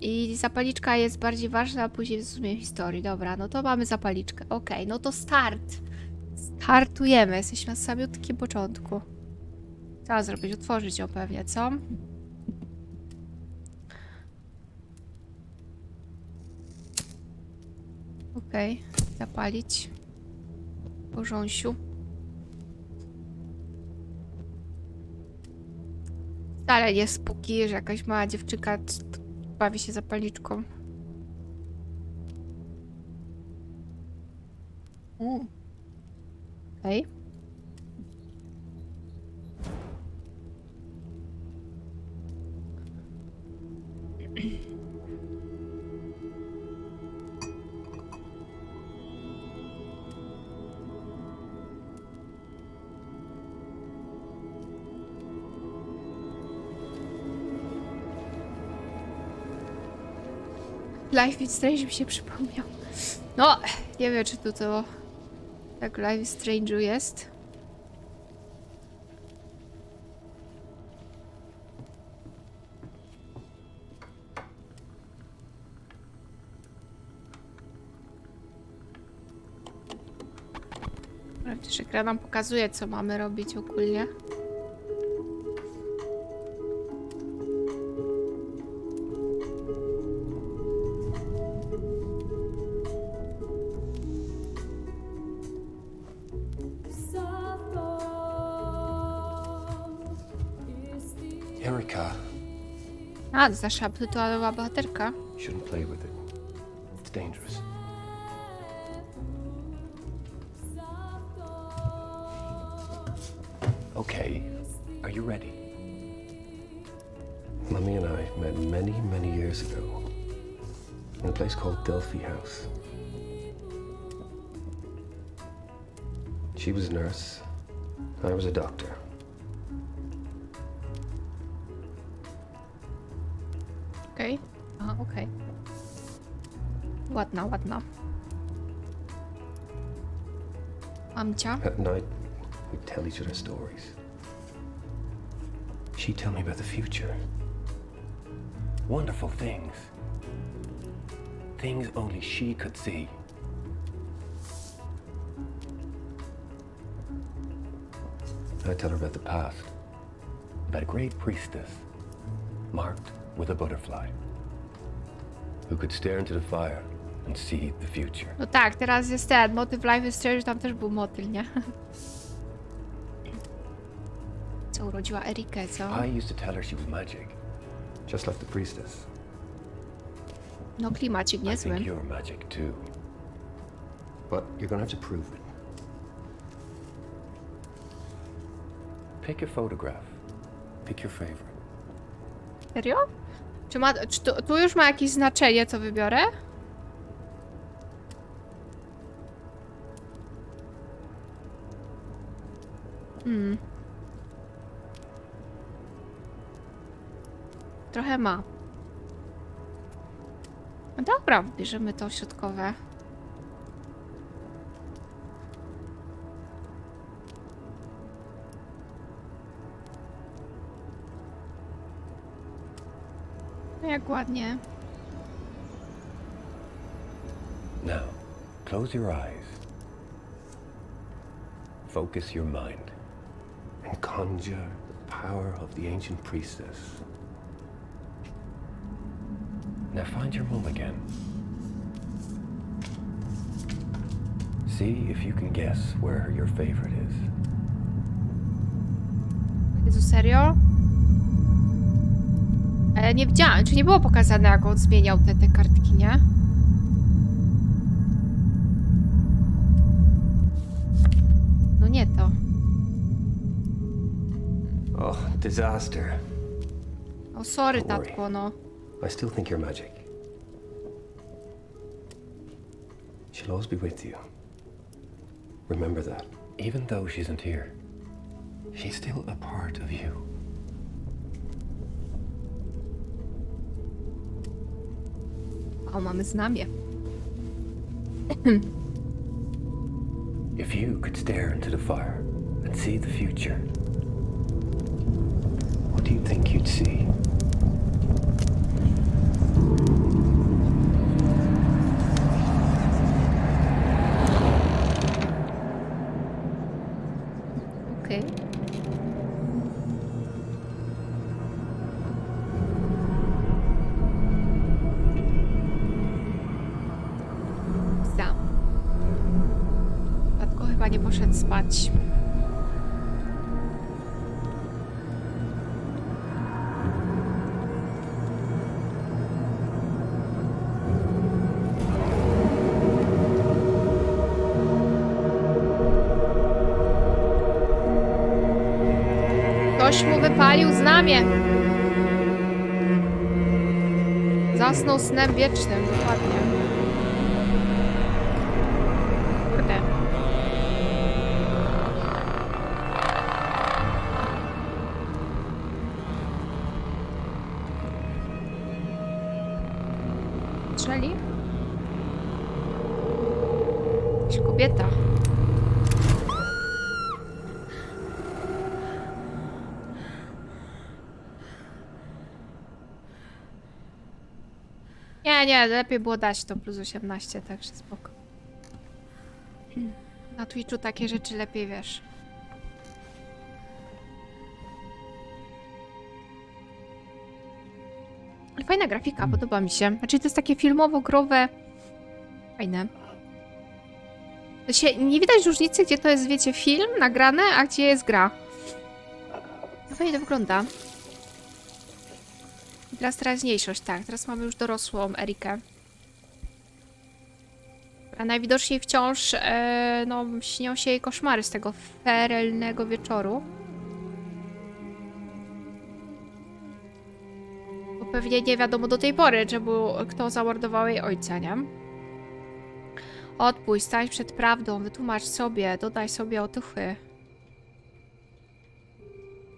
I zapalniczka jest bardziej ważna, a później zrozumiem historii. Dobra, no to mamy zapalniczkę. Okej, no to start. Startujemy. Jesteśmy na samiutkim początku. Co zrobić? Otworzyć ją pewnie, co? Okej, zapalić. Porząsiu. Wcale nie spuki, że jakaś mała dziewczynka bawi się zapalniczką. Mm. Okej. Life is Strange mi się przypomniał. No, nie wiem, czy tu to tak Life is Strange'u jest. Przecież ekran nam pokazuje, co mamy robić ogólnie. A, bohaterka. shouldn't play with it. It's dangerous. Okay, are you ready? Mummy and I met many, many years ago in a place called Delphi House. She was a nurse, I was a doctor. Ładna, ładna. Mamcia. At night, we'd tell each other stories. She'd tell me about the future. Wonderful things. Things only she could see. I'd tell her about the past. About a great priestess, marked with a butterfly, who could stare into the fire and see the future. No tak, teraz jest ten motyw Life is Strange, tam też był motyl, nie? Co urodziła Erikę, co? I used to tell her she was magic, just like the priestess. No klimacik I niezły. think you're magic too. But you're gonna have to prove it. Pick your photograph. Pick your favorite. Serio? Czy, ma, czy tu, tu już ma jakieś znaczenie, co wybiorę? Hmm. Trochę ma. No dobra, bierzemy to środkowe. No jak ładnie. Now, close your eyes. Focus your mind. Conjure the power of the ancient priestess. Now find your mum again. See if you can guess where your favorite is. Jezu, serio? Ale nie widziałam, czy nie było pokazane, jak on zmieniał te, te kartki, nie? Disaster. O, sorry, Don't worry. tatko, no. I still think you're magic. She'll always be with you. Remember that. Even though she isn't here, she's still a part of you. O, mamy znamie. If you could stare into the fire and see the future, think you'd see. Sam. Chyba nie poszedł spać. Ktoś mu wypalił znamię. Zasnął snem wiecznym, dokładnie. Lepiej było dać to plus 18, także spoko. Na Twitchu takie rzeczy lepiej wiesz. Fajna grafika, podoba mi się. Znaczy to jest takie filmowo-growe. Fajne. Się, nie widać różnicy, gdzie to jest, wiecie, film nagrane, a gdzie jest gra. No Fajnie to wygląda. I teraz teraźniejszość, tak. Teraz mamy już dorosłą Erikę. A najwidoczniej wciąż e, no, śnią się jej koszmary z tego ferelnego wieczoru. Bo pewnie nie wiadomo do tej pory, czy był, kto zamordował jej ojca, nie? Odpuść, stań przed prawdą, wytłumacz sobie, dodaj sobie otuchy.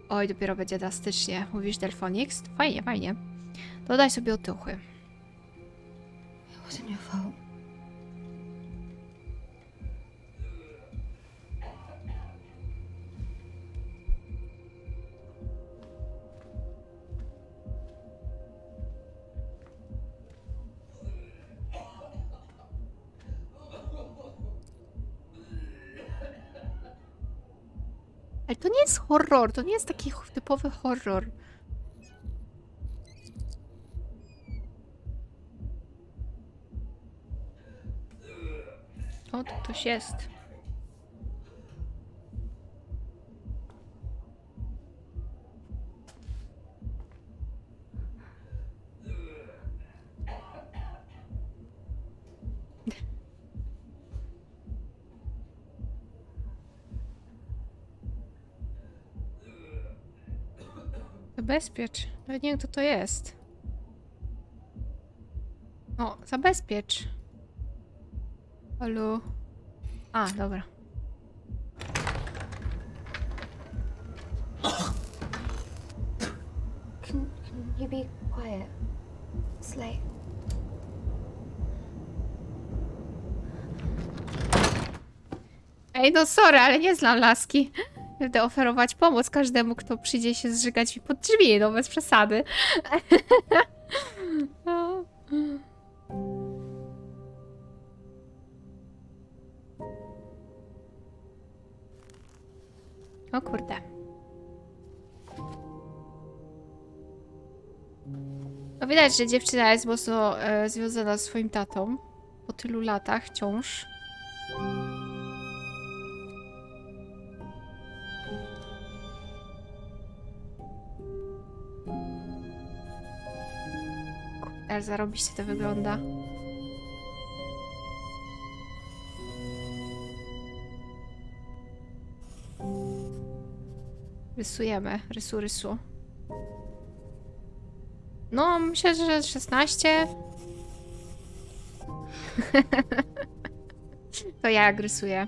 Oj, dopiero będzie drastycznie. Mówisz Delphonix? Fajnie, fajnie. Dodaj sobie otuchy. Ale to nie jest horror, to nie jest taki typowy horror. Ktoś jest. Zabezpiecz. Nawet nie wiem, kto to jest. O, zabezpiecz. Halo. A, dobra. Can, can you be quiet? It's late. Ej, no sorry, ale nie znam laski. Będę oferować pomoc każdemu, kto przyjdzie się zżygać mi pod drzwi, no bez przesady. widać, że dziewczyna jest mocno e, związana z swoim tatą. Po tylu latach wciąż. Ale zarobiście to wygląda. Rysujemy. Rysu, rysu. No, myślę, że 16. to ja jak rysuję.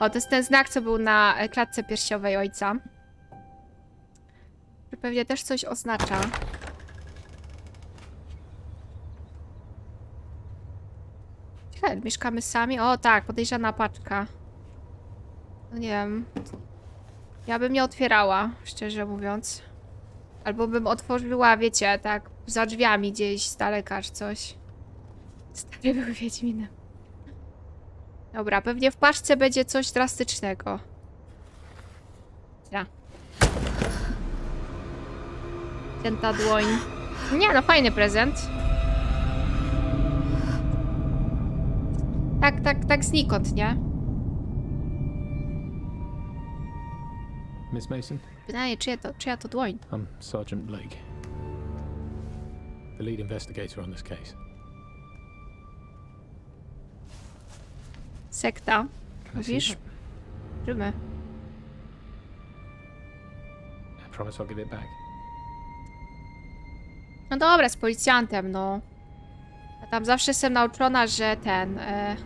O, to jest ten znak, co był na klatce piersiowej ojca. Że pewnie też coś oznacza. Ciekawe, mieszkamy sami? O tak, podejrzana paczka. No nie wiem. Ja bym nie otwierała, szczerze mówiąc. Albo bym otworzyła, wiecie, tak za drzwiami gdzieś z daleka coś. Stary był Wiedźminem. Dobra, pewnie w paczce będzie coś drastycznego. Ja. Cięta dłoń. Nie no, fajny prezent. Tak, tak, tak znikąd, nie? Miss Mason? Pytanie, czyja to, czyja to dłoń? I'm Sergeant Blake, the lead investigator on this case. Sekta. Can I see Mówisz? that? Żymy. I promise I'll give it back. No dobra, z policjantem, no. Ja tam zawsze jestem nauczona, że ten... E,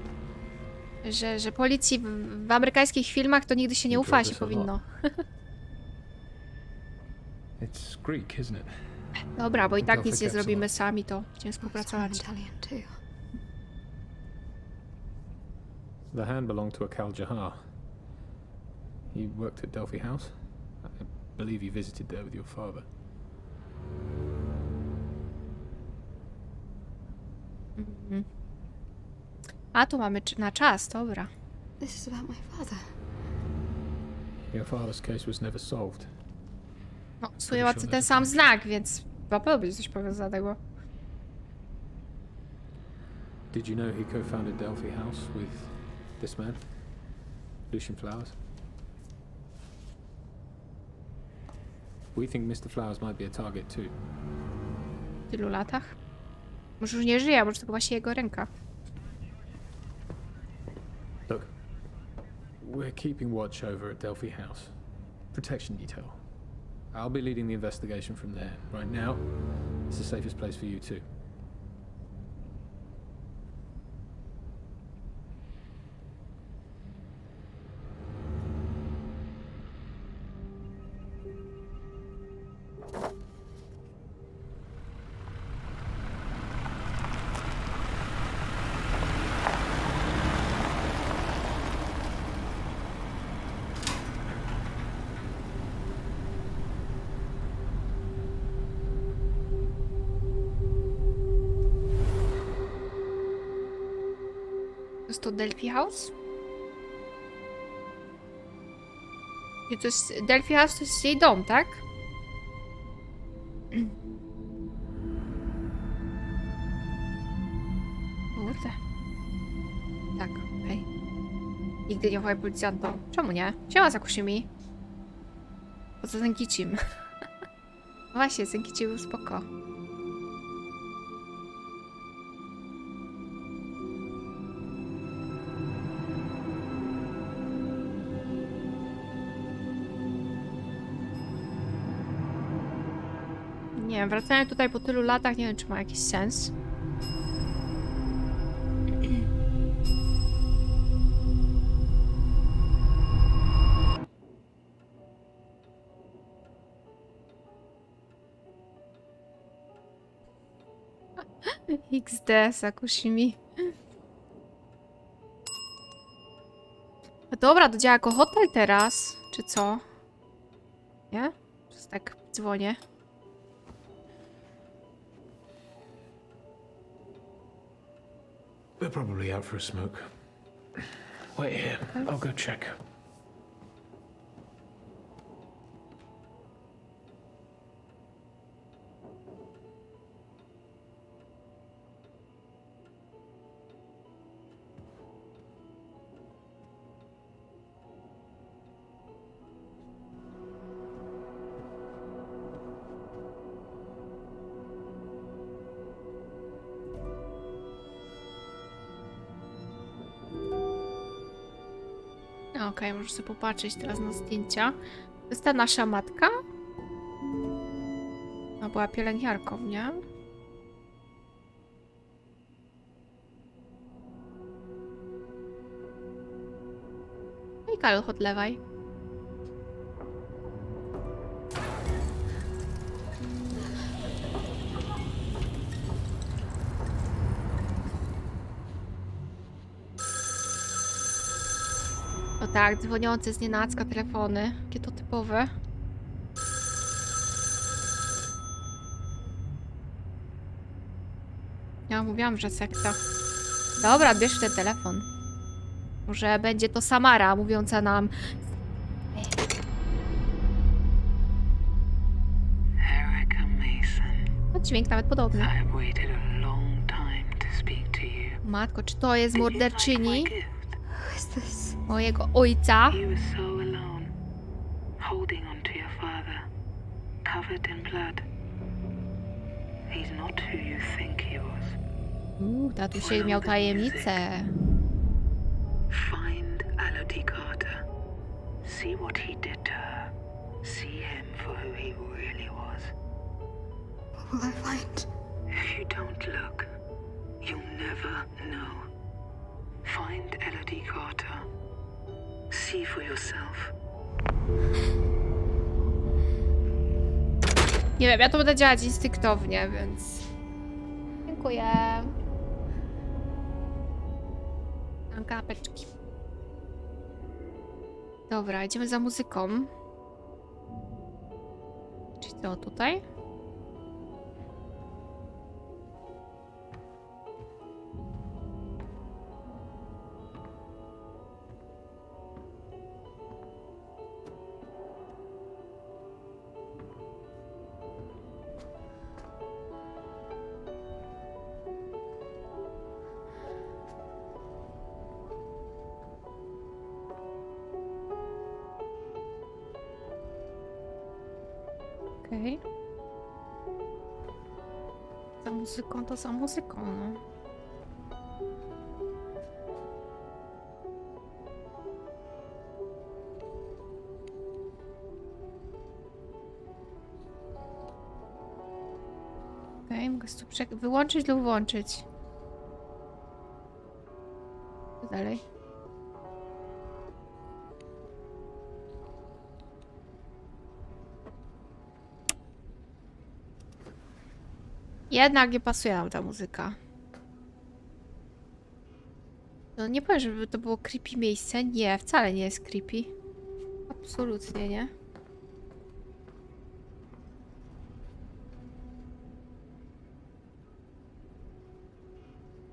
że, że policji w, w amerykańskich filmach to nigdy się nie You ufa draw się this a lot. powinno. It's Greek, isn't it? Dobra, bo i tak nic nie zrobimy someone. sami, to będziemy współpracować. Italian too. The hand belonged to a Kal Jahar. He worked at Delphi House. I believe you visited there with your father. Mhm. A, tu mamy cz- na czas, dobra. This is about my father. Your father's case was never solved. No, ma ten sam znak, więc pewno będzie coś powiązanego. Did you know he co-founded Delphi House with this man, Lucian Flowers? We think Mr. Flowers might be a target too. W tylu latach. Może już nie żyje, może to właśnie jego ręka. Look, we're keeping watch over at Delphi House. Protection detail. I'll be leading the investigation from there. Right now, it's the safest place for you too. Delphi House? I to jest... Delphi House to jest jej dom, tak? Kurde. Tak, okej. Nigdy nie ufaj policjantom. Czemu nie? Siema Zakushimi. Poza Zenkicim. Właśnie, Zenkici był spoko. Wiem, wracanie tutaj po tylu latach, nie wiem, czy ma jakiś sens. XD, Sakushimi. No dobra, to działa jako hotel teraz, czy co? Nie? Czy tak dzwonię? We're probably out for a smoke. Wait here. I'll go check. Okej, możesz sobie popatrzeć teraz na zdjęcia. To jest ta nasza matka? Ona była pielęgniarką, nie? No kaluch odlewaj. Tak, dzwoniące z nienacka telefony. Jakie to typowe. Ja mówiłam, że sekta. Dobra, bierz ten telefon. Może będzie to Samara mówiąca nam. Erica Mason, No, dźwięk nawet podobny. I've waited a long time to speak to you. Matko, czy to jest morderczyni mojego ojca? Was so alone, holding on to your father, covered in blood. He's not who you think he was. Uuu, tatusiek miał tajemnicę. Find Elodie Carter. See what he did to her. See him for who he really was. What will I find? If you don't look, you'll never know. Find Elodie Carter. See for yourself. Nie wiem, ja to będę działać instynktownie, więc... Dziękuję. Mam kanapeczki. Dobra, idziemy za muzyką. Czy to tutaj? Okej. Za muzyką to za muzyką, no. Okej, mogę tu wyłączyć lub włączyć. Jednak nie pasuje nam ta muzyka. No nie powiem, żeby to było creepy miejsce. Nie, wcale nie jest creepy. Absolutnie nie.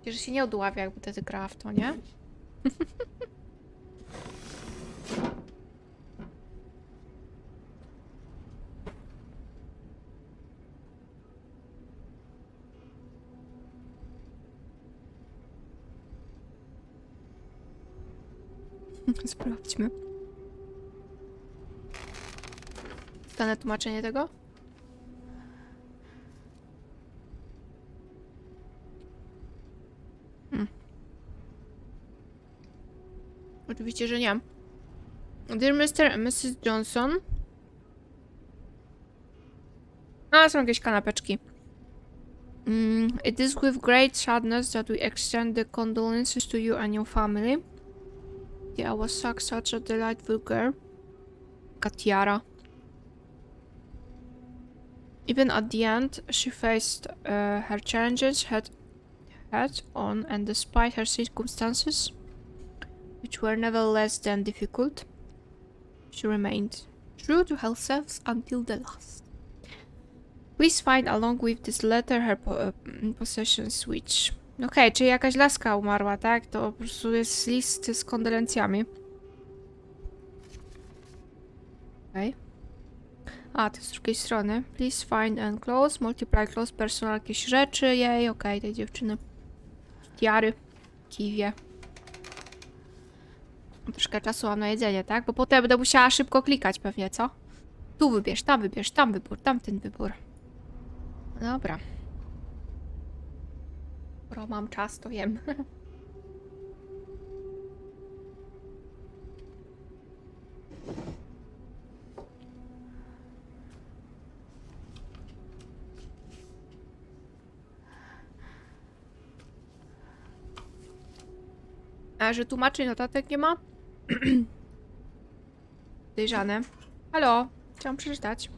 Że się nie odławia, jakby wtedy grała w to, nie? Dane tłumaczenie tego? Hmm. Oczywiście, że nie. Dear Mr. and Mrs. Johnson. A, są jakieś kanapeczki. Mm, it is with great sadness that we extend the condolences to you and your family. Yeah, was such, such a delightful girl. Katiara. Even at the end, she faced uh, her challenges head, head on, and despite her circumstances, which were never less than difficult, she remained true to herself until the last. Please find along with this letter her po uh, possessions, which Okej, czyli jakaś laska umarła, tak? To po prostu jest list z kondolencjami. Okej. A, z drugiej strony. Please find and close, multiply close, personal jakieś rzeczy, jej, okej, tej dziewczyny. Tiary, kiwie. Troszkę czasu mam na jedzenie, tak? Bo potem będę musiała szybko klikać pewnie, co? Tu wybierz, tam wybierz, tam wybór, tamten wybór. Dobra. Skoro mam czas, to jem. A że tłumaczy notatek nie ma? Podejrzane. Halo, chciałam przeczytać.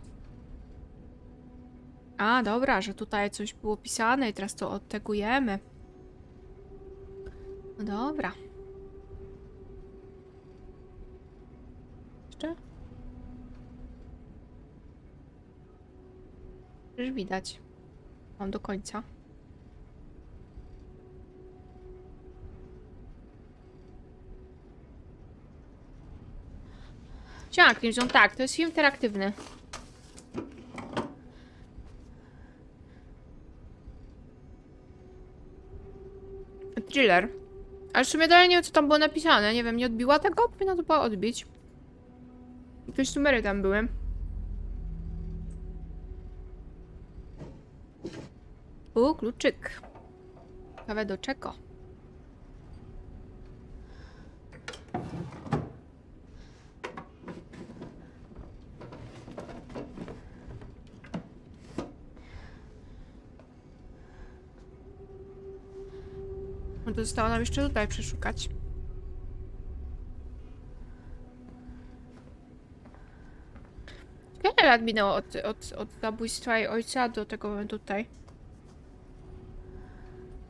A, dobra, że tutaj coś było pisane i teraz to odtegujemy. No dobra. Jeszcze? Już widać. Mam do końca. Siema, Crimson, tak, to jest film interaktywny. Thriller. Ale w sumie dalej nie wiem, co tam było napisane. Nie wiem, nie odbiła tego? Powinna to była odbić. Jakieś numery tam były. U, kluczyk. Ciekawe do czego? No to zostało nam jeszcze tutaj przeszukać. Ile lat minęło od, od, od zabójstwa jej ojca do tego momentu tutaj?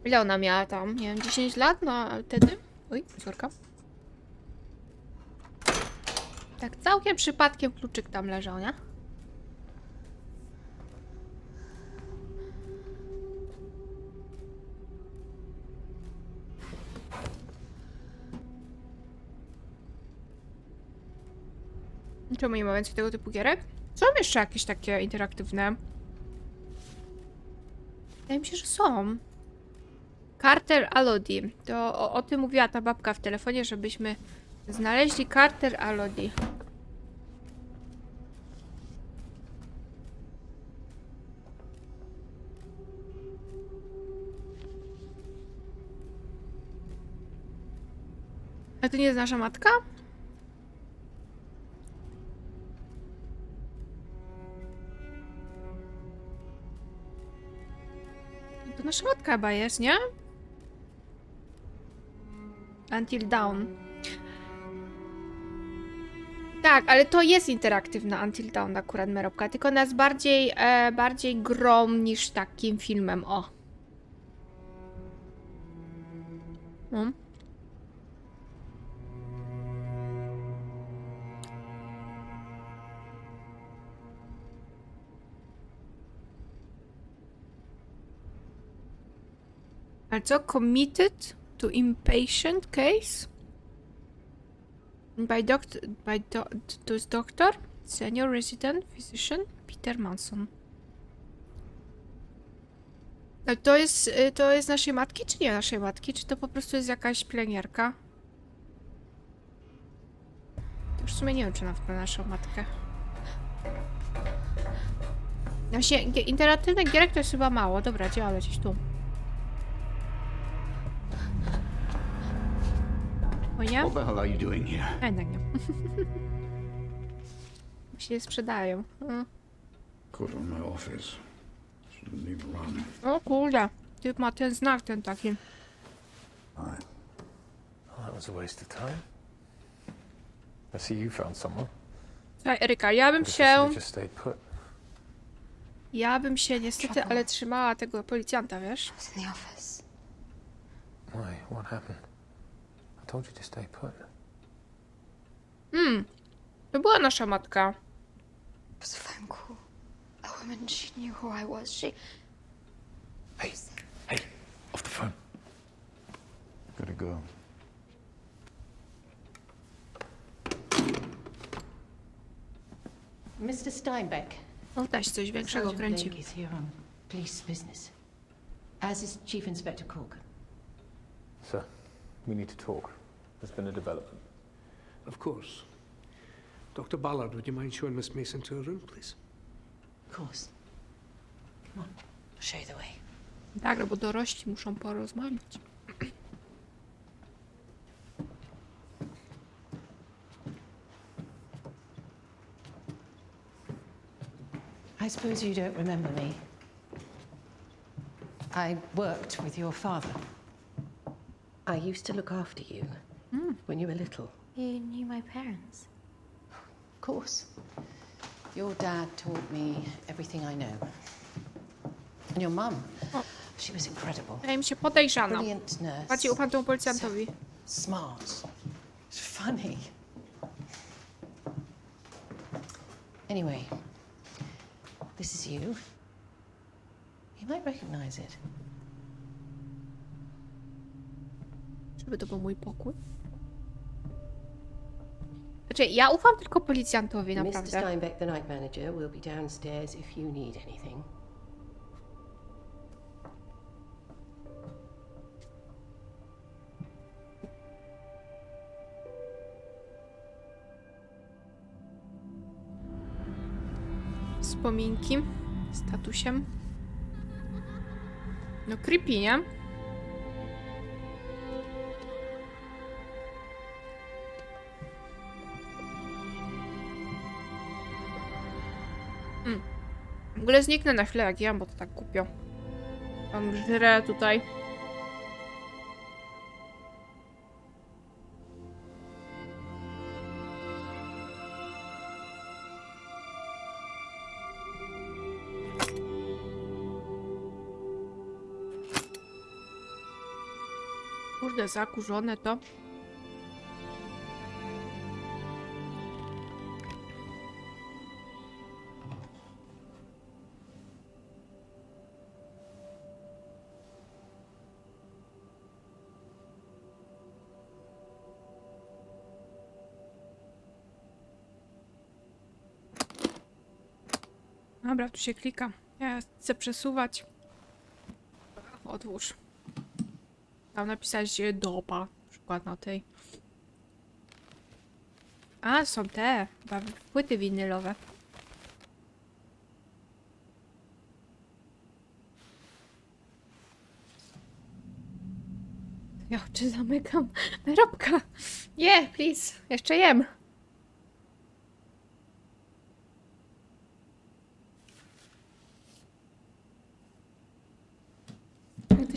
Ile ona miała tam? Nie wiem, 10 lat na wtedy? Oj, sorka. Tak całkiem przypadkiem kluczyk tam leżał, nie? Czemu nie ma więcej tego typu gierek? Są jeszcze jakieś takie interaktywne? Wydaje mi się, że są. Carter Alodi. To o, o tym mówiła ta babka w telefonie, żebyśmy znaleźli Carter Alodi. A to nie jest nasza matka? Nasza matka chyba jest, nie? Until Dawn. Tak, ale to jest interaktywna Until Dawn akurat Merobka, tylko jest bardziej, e, bardziej grom niż takim filmem, o. No. Ale co? Committed to impatient case? By doctor... By do, to jest doktor? Senior resident physician? Peter Manson. Ale to jest, y, to jest naszej matki, czy nie naszej matki? Czy to po prostu jest jakaś pielęgniarka? To już w sumie nie wiem, czy na pewno naszą matkę. Właśnie, interaktywnych gierek to jest chyba mało. Dobra, działa gdzieś tu. O nie? What the hell are you doing here? A jednak nie. się sprzedają. Mm. Caught on my office. Shouldn't leave run. O kurde. Typ ma ten znak, ten taki. Fine. Well, that was a waste of time. I see you found someone. Słuchaj, Eryka, ja bym się... have just stayed put. Ja bym się niestety, ale trzymała tego policjanta, wiesz? I was in the office. Why? What happened? I told you to stay put. Hmm. To była nasza matka. Was a phone call. A woman, she knew who I was. She. Hey, hey, off the phone. Gotta go. Mr. Steinbeck. O, też coś większego Sergeant kręci. Blake is here on police business. As is Chief Inspector Cork. Sir, we need to talk. There's been a development. Of course. Dr. Ballard, would you mind showing Miss Mason to her room, please? Of course. Come on, I'll show you the way. Tak, bo dorośli muszą porozmawiać. I suppose you don't remember me. I worked with your father. I used to look after you Mm. when you were little. You knew my parents. Of course. Your dad taught me everything I know. And your mum, Oh. she was incredible. Wydaje mi się podejrzana. Brilliant nurse. Bardziej ufam temu policjantowi. smart. It's funny. Anyway, this is you. You might recognize it. Żeby to był mój pokój. Znaczy, ja ufam tylko policjantowi, Mr. naprawdę. Steinbeck, the night manager, will be downstairs if you need anything. wspominki z tatusiem. No creepy, nie? Ogóle zniknę na chwilę jak ja, bo to tak głupio. Mam żrę tutaj. Kurde, zakurzone to. Dobra, tu się klika. Ja chcę przesuwać. Odłóż. Tam napisać e, doba, na przykład na tej. A, są te. Płyty winylowe. Ja oczy zamykam. Robka! Nie, yeah, please. Jeszcze jem.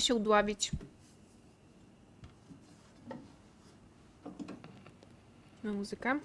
Się udławić? Na muzykę.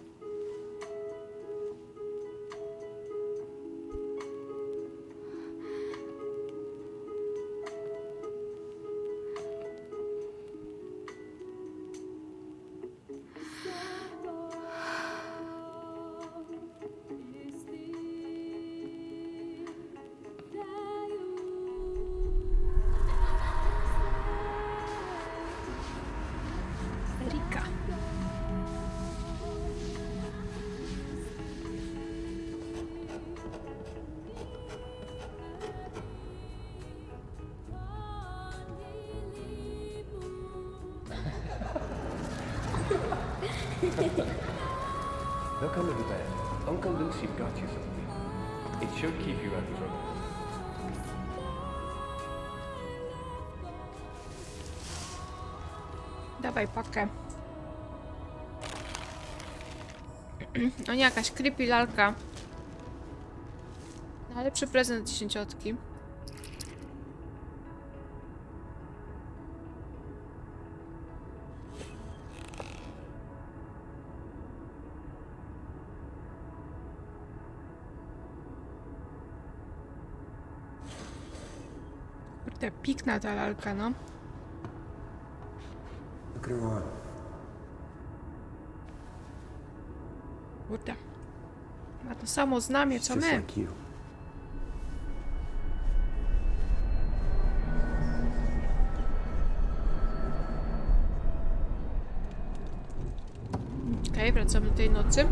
Now come to bed. Uncle Lucy got you something. It should keep you out of trouble. Dawaj pakę. O nie, jakaś creepy lalka. Najlepszy prezent dziesięciotki. Pikna ta lalka, no. Kurde. Ma to samo znamie, co my. Okej, wracamy do tej nocy.